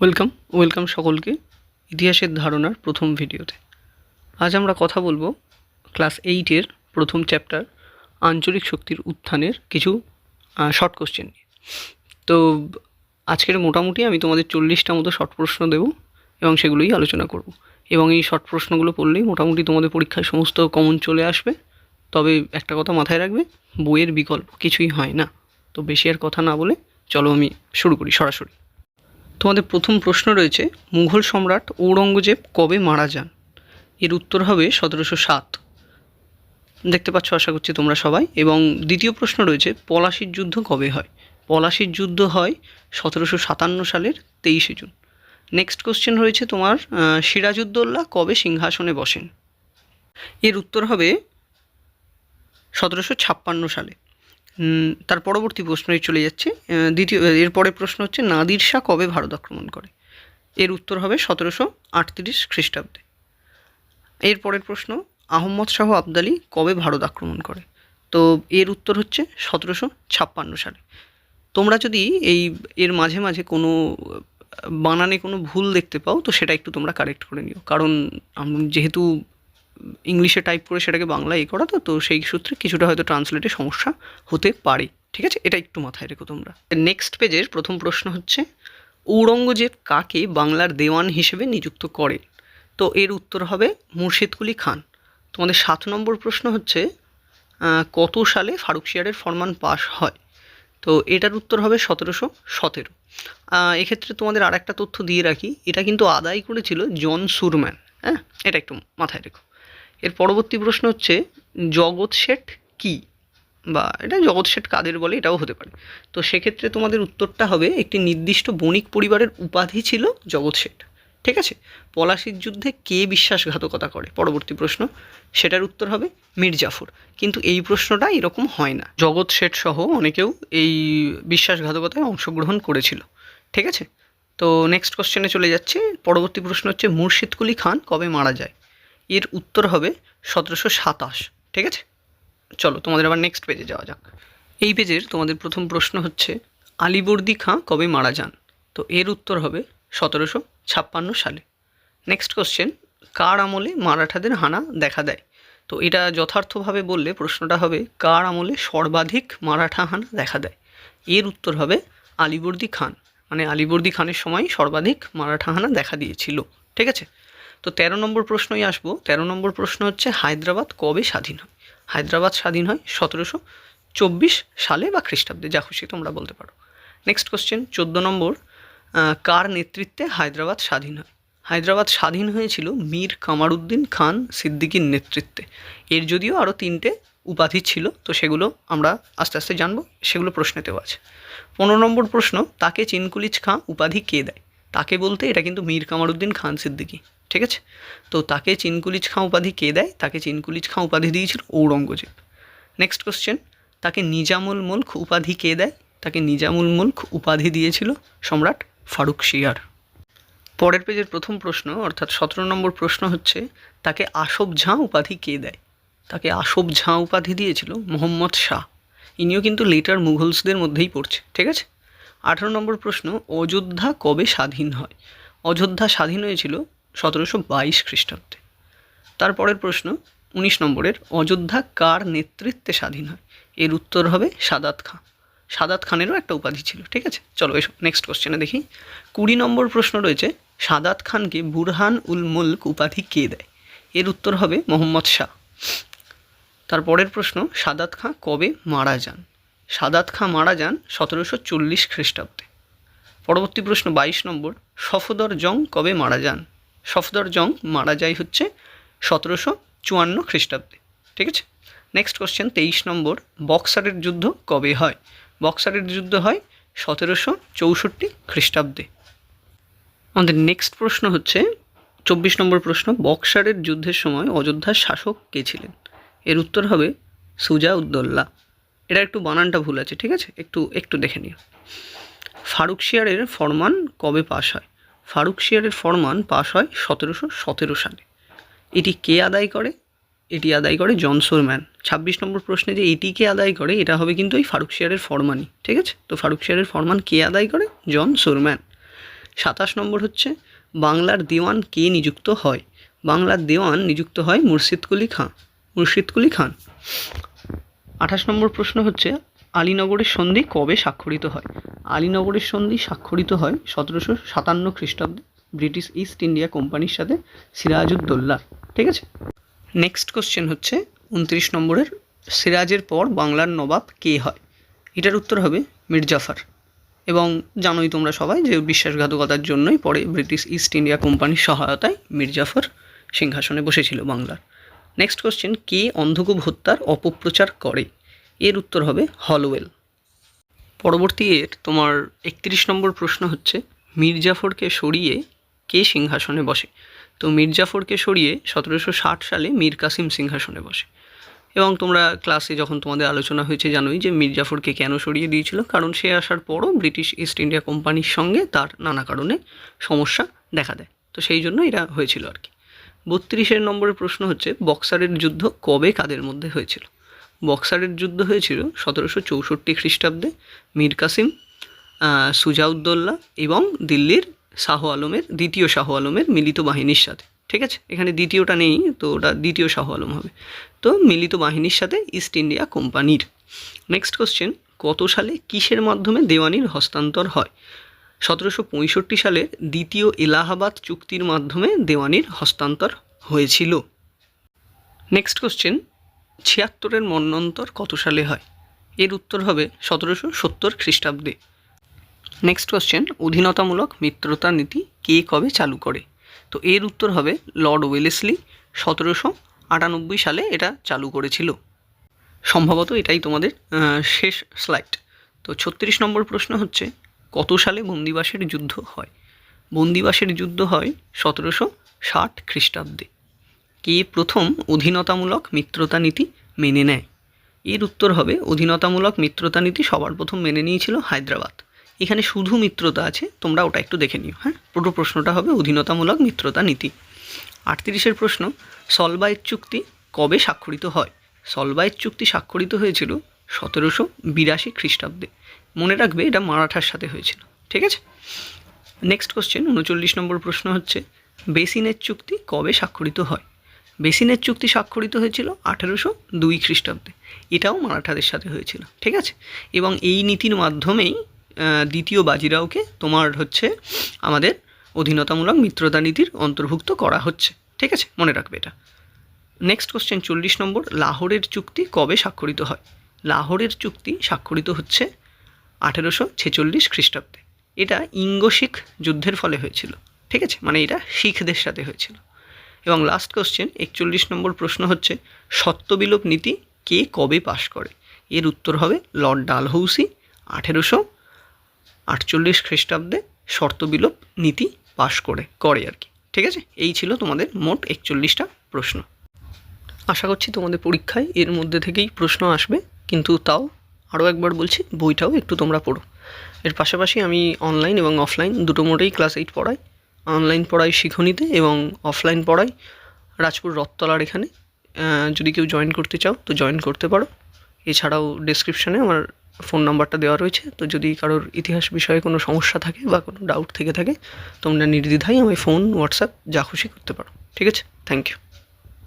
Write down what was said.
Welcome welcome সকলকে ইতিহাসের ধারণার প্রথম ভিডিওতে। আজ আমরা কথা বলব ক্লাস এইটের প্রথম চ্যাপ্টার আঞ্চলিক শক্তির উত্থানের কিছু শর্ট কোশ্চেন নিয়ে। তো, আজকের মোটামুটি আমি তোমাদের চল্লিশটা মতো শর্ট প্রশ্ন দেবো এবং সেগুলোই আলোচনা করব। এবং এই শর্ট প্রশ্নগুলো পড়লেই মোটামুটি তোমাদের পরীক্ষায় সমস্ত কমন চলে আসবে। তবে একটা কথা মাথায় রাখবে, বইয়ের বিকল্প কিছুই হয় না। তো বেশি আর কথা না বলে চলো আমি শুরু করি, সরাসরি। তোমাদের প্রথম প্রশ্ন রয়েছে মুঘল সম্রাট ঔরঙ্গজেব কবে মারা যান? এর উত্তর হবে সতেরোশো সাত। দেখতে পাচ্ছ আশা করছি তোমরা সবাই। এবং দ্বিতীয় প্রশ্ন রয়েছে পলাশির যুদ্ধ কবে হয়? পলাশির যুদ্ধ হয় সতেরোশো সাতান্ন সালের তেইশে জুন। নেক্সট কোশ্চেন রয়েছে তোমার আহ, সিরাজউদ্দৌলা কবে সিংহাসনে বসেন? এর উত্তর হবে সতেরোশো ছাপ্পান্ন সালে। তার পরবর্তী প্রশ্নে চলে যাচ্ছে। দ্বিতীয় এর পরের প্রশ্ন হচ্ছে, নাদির শাহ কবে ভারত আক্রমণ করে? এর উত্তর হবে সতেরোশো আটত্রিশ খ্রিস্টাব্দে। এর পরের প্রশ্ন, আহম্মদ শাহ আবদালি কবে ভারত আক্রমণ করে? তো এর উত্তর হচ্ছে সতেরোশো ছাপ্পান্ন সালে। তোমরা যদি এই, এর মাঝে মাঝে কোনো, বানানে কোনো ভুল দেখতে পাও, তো সেটা একটু তোমরা কারেক্ট করে নিও। কারণ যেহেতু ইংলিশে টাইপ করে সেটাকে বাংলায় এ করা, তো সেই সূত্রে কিছুটা হয়তো ট্রান্সলেটে সমস্যা হতে পারে, ঠিক আছে? এটা একটু মাথায় রেখো তোমরা। নেক্সট পেজের প্রথম প্রশ্ন হচ্ছে, ঔরঙ্গজেব কাকে বাংলার দেওয়ান হিসেবে নিযুক্ত করেন? তো, এর উত্তর হবে মুর্শিদকুলি খান। তোমাদের সাত নম্বর প্রশ্ন হচ্ছে কত সালে ফারুকশিয়ারের ফরমান পাস হয়? তো, এটার উত্তর হবে সতেরোশো সতেরো। এক্ষেত্রে তোমাদের আর একটা তথ্য দিয়ে রাখি, এটা কিন্তু আদায় করেছিল জন সুরম্যান হ্যাঁ? এটা একটু মাথায় রেখো। এর পরবর্তী প্রশ্ন হচ্ছে, জগৎ শেঠ কী? বা এটা জগৎ শেঠ কাদের বলে এটাও হতে পারে। তো সেক্ষেত্রে তোমাদের উত্তরটা হবে, একটি নির্দিষ্ট বণিক পরিবারের উপাধি ছিল জগৎ শেঠ। ঠিক আছে? পলাশির যুদ্ধে কে বিশ্বাসঘাতকতা করে? পরবর্তী প্রশ্ন, সেটার উত্তর হবে মীর জাফর কিন্তু এই প্রশ্নটা এরকম হয় না। জগৎ শেঠ সহ অনেকেও এই বিশ্বাসঘাতকতায় অংশগ্রহণ করেছিল। ঠিক আছে? তো নেক্সট কোশ্চেনে চলে যাচ্ছে, পরবর্তী প্রশ্ন হচ্ছে, মুর্শিদকুলি খান কবে মারা যায়? এর উত্তর হবে সতেরোশো সাতাশ। ঠিক আছে? চলো, তোমাদের আবার নেক্সট পেজে যাওয়া যাক। এই পেজের তোমাদের প্রথম প্রশ্ন হচ্ছে, আলিবর্দি খাঁ কবে মারা যান? তো এর উত্তর হবে সতেরোশো ছাপ্পান্ন সালে। নেক্সট কোশ্চেন কার আমলে মারাঠাদের হানা দেখা দেয়? তো এটা যথার্থভাবে বললে প্রশ্নটা হবে, কার আমলে সর্বাধিক মারাঠা হানা দেখা দেয়? এর উত্তর হবে আলিবর্দি খান। মানে আলিবর্দি খানের সময় সর্বাধিক মারাঠা হানা দেখা দিয়েছিল। ঠিক আছে? তো তেরো নম্বর প্রশ্নই আসব। তেরো নম্বর প্রশ্ন হচ্ছে, হায়দ্রাবাদ কবে স্বাধীন হয়? হায়দ্রাবাদ স্বাধীন হয় সতেরোশো চব্বিশ সালে বা খ্রিস্টাব্দে, যা খুশি তোমরা বলতে পারো। নেক্সট কোশ্চেন চোদ্দ নম্বর কার নেতৃত্বে হায়দ্রাবাদ স্বাধীন হয়? হায়দ্রাবাদ স্বাধীন হয়েছিল মীর কামারুদ্দিন খান সিদ্দিকীর নেতৃত্বে। এর যদিও আরও তিনটে উপাধি ছিল, তো সেগুলো আমরা আস্তে আস্তে জানব, সেগুলো প্রশ্নেতেও আছে। পনেরো নম্বর প্রশ্ন, তাকে চিনকুলিজ খাঁ উপাধি কে দেয়? তাকে বলতে এটা কিন্তু মীর কামারুদ্দিন খান সিদ্দিকী। ঠিক আছে? তো তাকে চিনকুলিজ খাঁ উপাধি কে দেয়? তাকে চিনকুলিজ খাঁ উপাধি দিয়েছিল ঔরঙ্গজেব। নেক্সট কোশ্চেন তাকে নিজামুল মুলক উপাধি কে দেয়? তাকে নিজামুল মুলক উপাধি দিয়েছিল সম্রাট ফারুক শিয়ার। পরের পেজের প্রথম প্রশ্ন, অর্থাৎ সতেরো নম্বর প্রশ্ন হচ্ছে, তাকে আসব ঝাঁ উপাধি কে দেয়? তাকে আসব ঝাঁ উপাধি দিয়েছিল মোহাম্মদ শাহ। ইনিও কিন্তু লেটার মুঘলসদের মধ্যেই পড়ছে, ঠিক আছে? আঠারো নম্বর প্রশ্ন, অযোধ্যা কবে স্বাধীন হয়? অযোধ্যা স্বাধীন হয়েছিল সতেরোশো বাইশ খ্রিস্টাব্দে। তারপরের প্রশ্ন, উনিশ নম্বরের, অযোধ্যা কার নেতৃত্বে স্বাধীন হয়? এর উত্তর হবে সাদাত খাঁ। সাদাত খানেরও একটা উপাধি ছিল, ঠিক আছে? চলো এসো নেক্সট কোশ্চেনে দেখি। কুড়ি নম্বর প্রশ্ন রয়েছে, সাদাত খানকে বুরহান উল মুলক উপাধি কে দেয়? এর উত্তর হবে মোহাম্মদ শাহ। তারপরের প্রশ্ন, সাদাত খাঁ কবে মারা যান? সাদাত খাঁ মারা যান সতেরোশো চল্লিশ খ্রিস্টাব্দে। পরবর্তী প্রশ্ন বাইশ নম্বর, সফদর জং কবে মারা যান? সফদর জং মারা যায় হচ্ছে সতেরোশো চুয়ান্ন খ্রিস্টাব্দে, ঠিক আছে? নেক্সট কোশ্চেন তেইশ নম্বর, বক্সারের যুদ্ধ কবে হয়? বক্সারের যুদ্ধ হয় সতেরোশো চৌষট্টি খ্রিস্টাব্দে। আমাদের নেক্সট প্রশ্ন হচ্ছে, চব্বিশ নম্বর প্রশ্ন, বক্সারের যুদ্ধের সময় অযোধ্যার শাসক কে ছিলেন? এর উত্তর হবে সুজা উদ্দৌল্লা এটা একটু বানানটা ভুল আছে, ঠিক আছে? একটু একটু দেখে নিও। ফারুকশিয়ারের ফরমান কবে পাশ হয়? ফারুকশিয়ারের ফরমান পাশ হয় সতেরোশো সতেরো সালে। এটি কে আদায় করে? এটি আদায় করে জন সোরম্যান। ছাব্বিশ নম্বর প্রশ্নে যে এটি কে আদায় করে, এটা হবে কিন্তু এই ফারুকশিয়ারের ফরমানই, ঠিক আছে? তো ফারুকশিয়ারের ফরমান কে আদায় করে? জন সোরম্যান। সাতাশ নম্বর হচ্ছে, বাংলার দেওয়ান কে নিযুক্ত হয়? বাংলার দেওয়ান নিযুক্ত হয় মুর্শিদ কুলি খান মুর্শিদ খান। আঠাশ নম্বর প্রশ্ন হচ্ছে আলীনগরের সন্ধি কবে স্বাক্ষরিত হয়? আলীনগরের সন্ধি স্বাক্ষরিত হয় সতেরোশো সাতান্ন খ্রিস্টাব্দে ব্রিটিশ ইস্ট ইন্ডিয়া কোম্পানির সাথে সিরাজউদ্দৌল্লা ঠিক আছে? নেক্সট কোশ্চেন হচ্ছে উনত্রিশ নম্বরের, সিরাজের পর বাংলার নবাব কে হয়? এটার উত্তর হবে মির্জাফার এবং জানোই তোমরা সবাই যে বিশ্বাসঘাতকতার জন্যই পরে ব্রিটিশ ইস্ট ইন্ডিয়া কোম্পানির সহায়তায় মির্জাফর সিংহাসনে বসেছিল বাংলার। নেক্সট কোশ্চেন কে অন্ধকূপ হত্যার অপপ্রচার করে? এর উত্তর হবে হলওয়েল। পরবর্তী এর তোমার একত্রিশ নম্বর প্রশ্ন হচ্ছে, মির্জাফরকে সরিয়ে কে সিংহাসনে বসে? তো মির্জাফরকে সরিয়ে সতেরোশো ষাট সালে মীর কাসিম সিংহাসনে বসে। এবং তোমরা ক্লাসে যখন তোমাদের আলোচনা হয়েছে জানোই যে মির্জাফরকে কেন সরিয়ে দিয়েছিল, কারণ সে আসার পরও ব্রিটিশ ইস্ট ইন্ডিয়া কোম্পানির সঙ্গে তার নানা কারণে সমস্যা দেখা দেয়। তো সেই জন্য এটা হয়েছিল আর কি। বত্রিশের নম্বরের প্রশ্ন হচ্ছে, বক্সারের যুদ্ধ কবে কাদের মধ্যে হয়েছিল? বক্সারের যুদ্ধ হয়েছিল সতেরোশো চৌষট্টি খ্রিস্টাব্দে মীর কাসিম সুজাউদ্দৌল্লা এবং দিল্লির শাহ আলমের, দ্বিতীয় শাহ আলমের মিলিত বাহিনীর সাথে। ঠিক আছে? এখানে দ্বিতীয়টা নেই, তো ওটা দ্বিতীয় শাহ আলম হবে। তো মিলিত বাহিনীর সাথে ইস্ট ইন্ডিয়া কোম্পানির নেক্সট কোশ্চেন কত সালে কিসের মাধ্যমে দেওয়ানির হস্তান্তর হয়? সতেরোশো পঁয়ষট্টি সালে দ্বিতীয় এলাহাবাদ চুক্তির মাধ্যমে দেওয়ানির হস্তান্তর হয়েছিল। নেক্সট কোশ্চেন ছিয়াত্তরের মন্বন্তর কত সালে হয়? এর উত্তর হবে সতেরোশো সত্তর খ্রিস্টাব্দে। নেক্সট কোশ্চেন অধীনতামূলক মিত্রতা নীতি কে কবে চালু করে? তো এর উত্তর হবে লর্ড ওয়েলেসলি। সতেরোশো আটানব্বই সালে এটা চালু করেছিল। সম্ভবত এটাই তোমাদের শেষ স্লাইড তো ছত্রিশ নম্বর প্রশ্ন হচ্ছে, কত সালে বন্দিবাসের যুদ্ধ হয়? বন্দিবাসের যুদ্ধ হয় সতেরোশো ষাট খ্রিস্টাব্দে। কে প্রথম অধীনতামূলক মিত্রতা নীতি মেনে নেয়? এর উত্তর হবে অধীনতামূলক মিত্রতা নীতি সবার প্রথম মেনে নিয়েছিল হায়দ্রাবাদ। এখানে শুধু মিত্রতা আছে, তোমরা ওটা একটু দেখে নিও হ্যাঁ? পুরো প্রশ্নটা হবে অধীনতামূলক মিত্রতা নীতি। আটত্রিশের প্রশ্ন, সলবাইয়ের চুক্তি কবে স্বাক্ষরিত হয়? সলবাইয়ের চুক্তি স্বাক্ষরিত হয়েছিল সতেরোশো বিরাশি খ্রিস্টাব্দে। মনে রাখবে এটা মারাঠার সাথে হয়েছিল, ঠিক আছে? নেক্সট কোশ্চেন উনচল্লিশ নম্বর প্রশ্ন হচ্ছে, বেসিনের চুক্তি কবে স্বাক্ষরিত হয়? বেসিনের চুক্তি স্বাক্ষরিত হয়েছিল আঠেরোশো দুই খ্রিস্টাব্দে। এটাও মারাঠাদের সাথে হয়েছিল, ঠিক আছে? এবং এই নীতির মাধ্যমেই দ্বিতীয় বাজিরাওকে তোমার হচ্ছে আমাদের অধীনতামূলক মিত্রতা নীতির অন্তর্ভুক্ত করা হচ্ছে, ঠিক আছে? মনে রাখবে এটা। নেক্সট কোশ্চেন চল্লিশ নম্বর, লাহোরের চুক্তি কবে স্বাক্ষরিত হয়? লাহোরের চুক্তি স্বাক্ষরিত হচ্ছে আঠেরোশো ছেচল্লিশ খ্রিস্টাব্দে। এটা ইঙ্গ শিখ যুদ্ধের ফলে হয়েছিল, ঠিক আছে? মানে এটা শিখদের সাথে হয়েছিল। এবং লাস্ট কোশ্চেন একচল্লিশ নম্বর প্রশ্ন হচ্ছে, সত্যবিলোপ নীতি কে কবে পাশ করে? এর উত্তর হবে লর্ড ডালহৌসি, আঠেরোশো আটচল্লিশ খ্রিস্টাব্দে শর্তবিলোপ নীতি পাশ করে করে আর কি। ঠিক আছে? এই ছিল তোমাদের মোট একচল্লিশটা প্রশ্ন। আশা করছি তোমাদের পরীক্ষায় এর মধ্যে থেকেই প্রশ্ন আসবে, কিন্তু তাও আরও একবার বলছি, বইটাও একটু তোমরা পড়ো। এর পাশাপাশি আমি অনলাইন এবং অফলাইন দুটো মোটেই ক্লাস এইট পড়াই অনলাইন পড়াই শিখনিতে এবং অফলাইন পড়াই। রাজপুর রথতলার এখানে। যদি কেউ জয়েন করতে চাও, তো জয়েন করতে পারো। এছাড়াও ডেসক্রিপশানে আমার ফোন নাম্বারটা দেওয়া রয়েছে। তো যদি কারোর ইতিহাস বিষয়ে কোনো সমস্যা থাকে বা কোনো ডাউট থেকে থাকে, তোমরা নির্দ্বিধায় আমি ফোন হোয়াটসঅ্যাপ যা খুশি করতে পারো। ঠিক আছে? Thank you